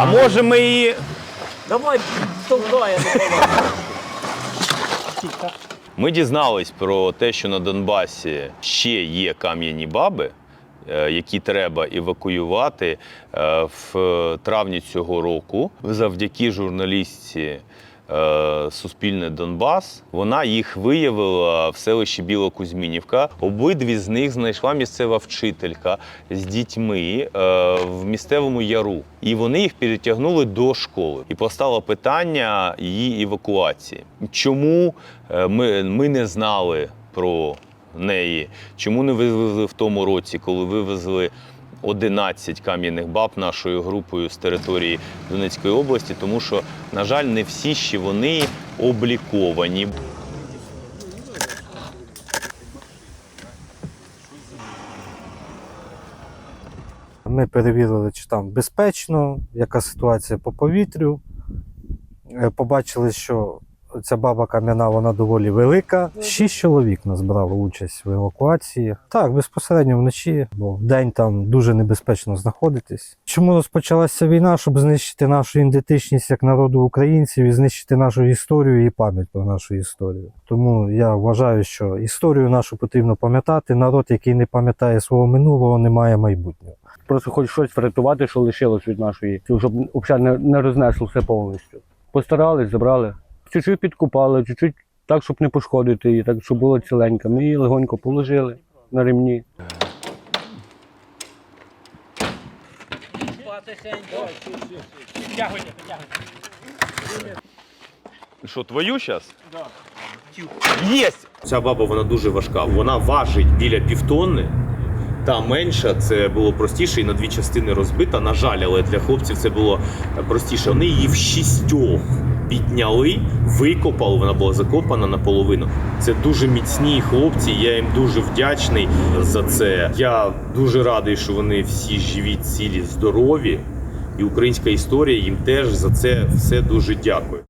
А може ми її. Давай, допомагаю. Ми дізнались про те, що на Донбасі ще є кам'яні баби, е, які треба евакуювати е, в травні цього року. Завдяки журналістці Суспільне Донбас. Вона їх виявила в селищі Білокузьмінівка. Обидві з них знайшла місцева вчителька з дітьми е, в місцевому яру. І вони їх перетягнули до школи. І постало питання її евакуації. Чому е, ми, ми не знали про неї? Чому не вивезли в тому році, коли вивезли 11 кам'яних баб нашою групою з території Донецької області? Тому що, на жаль, не всі ще вони обліковані. Ми перевірили, чи там безпечно, яка ситуація по повітрю. Е, Побачили, що ця баба кам'яна вона доволі велика. Шість чоловік нас брало участь в евакуації. Так, безпосередньо вночі, бо вдень там дуже небезпечно знаходитись. Чому розпочалася війна? Щоб знищити нашу ідентичність як народу українців і знищити нашу історію і пам'ять про нашу історію. Тому я вважаю, що історію нашу потрібно пам'ятати. Народ, який не пам'ятає свого минулого, не має майбутнього. Просто хоч щось врятувати, що лишилось від нашої, щоб взагалі не, не рознесло все повністю. Постарались, забрали. Чуть-чуть підкупали, чуть-чуть так, щоб не пошкодити її, так, щоб було ціленько. Ми її легонько положили на ремні. Що, твою зараз? Так. Єсть! Ця баба вона дуже важка. Вона важить біля півтонни. Та менша це було простіше і на дві частини розбита. На жаль, але для хлопців це було простіше. Вони її в шістьох підняли, викопали. Вона була закопана наполовину. Це дуже міцні хлопці. Я їм дуже вдячний за це. Я дуже радий, що вони всі живі, цілі, здорові. І українська історія їм теж за це все дуже дякую.